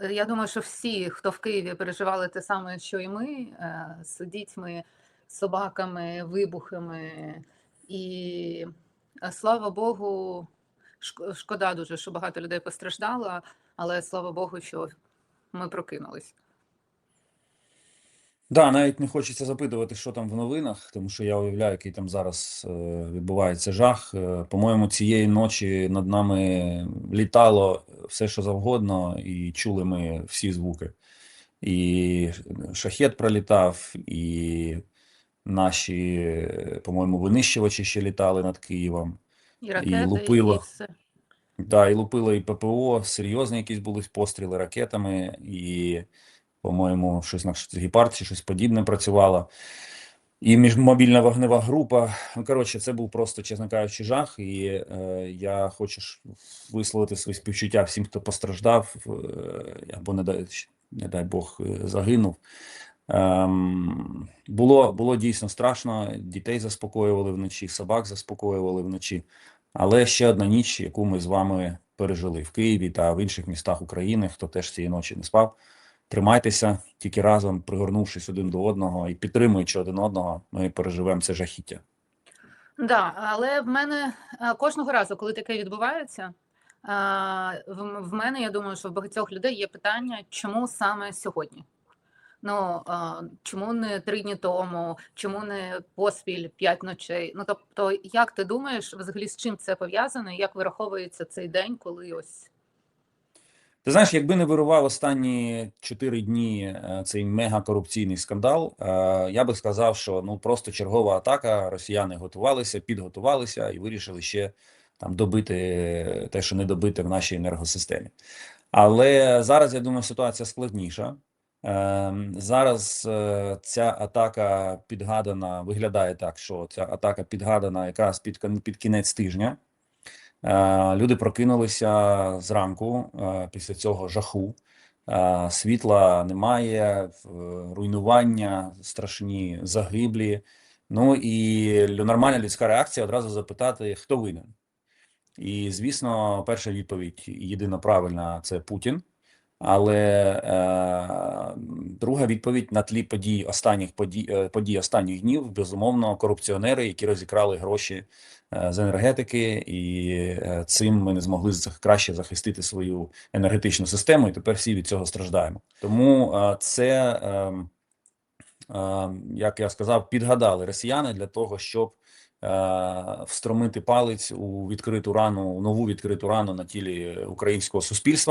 Е, Я думаю, що всі, хто в Києві переживали те саме, що і ми, з дітьми, собаками, вибухами. І е, слава Богу, шкода дуже, що багато людей постраждало, але слава Богу, що ми прокинулись. Да, навіть не хочеться запитувати, що там в новинах, тому що я уявляю, який там зараз е, відбувається жах. Е, По-моєму, цієї ночі над нами літало все, що завгодно, і чули ми всі звуки. І шахет пролітав, і наші, по-моєму, винищувачі ще літали над Києвом. І ракети, лупило. і все. Да, і лупило і ППО, серйозні якісь були постріли ракетами, і, по-моєму, щось на гепард чи щось подібне працювало. І міжмобільна вогнева група. Ну, коротше, це був просто, чесно кажучи, жах. І е, я хочу висловити свої співчуття всім, хто постраждав, е, або, не дай, не дай Бог, е, загинув. Ем, було, було дійсно страшно. Дітей заспокоювали вночі, собак заспокоювали вночі. Але ще одна ніч, яку ми з вами пережили в Києві та в інших містах України, хто теж цієї ночі не спав. Тримайтеся тільки разом, пригорнувшись один до одного і підтримуючи один одного, ми переживемо це жахіття. Да, але в мене е, кожного разу, коли таке відбувається, е, в мене, я думаю, що в багатьох людей є питання, чому саме сьогодні? Ну, е, чому не три дні тому, чому не поспіль п'ять ночей? Ну, тобто, як ти думаєш, взагалі з чим це пов'язано, як вираховується цей день, коли ось Ти знаєш, якби не вирував останні чотири дні е, цей мегакорупційний скандал, е, я би сказав, що ну просто чергова атака. Росіяни готувалися, підготувалися і вирішили ще там добити те, що не добите в нашій енергосистемі. Але зараз я думаю, ситуація складніша. Е, Зараз е, ця атака підгадана, виглядає так, що ця атака підгадана якраз під, під кінець тижня. Е, Люди прокинулися зранку е, після цього жаху. Е, Світла немає, руйнування, страшні загиблі. Ну і нормальна людська реакція одразу запитати, хто винен. І, звісно, перша відповідь єдина правильна це Путін. Але друга відповідь на тлі подій останніх подій, е, подій останніх днів, безумовно, корупціонери, які розікрали гроші е, з енергетики, і е, цим ми не змогли краще захистити свою енергетичну систему, і тепер всі від цього страждаємо. Тому це, ем, як я сказав, підгадали росіяни для того, щоб встромити палець у відкриту рану, нову відкриту рану на тілі українського суспільства.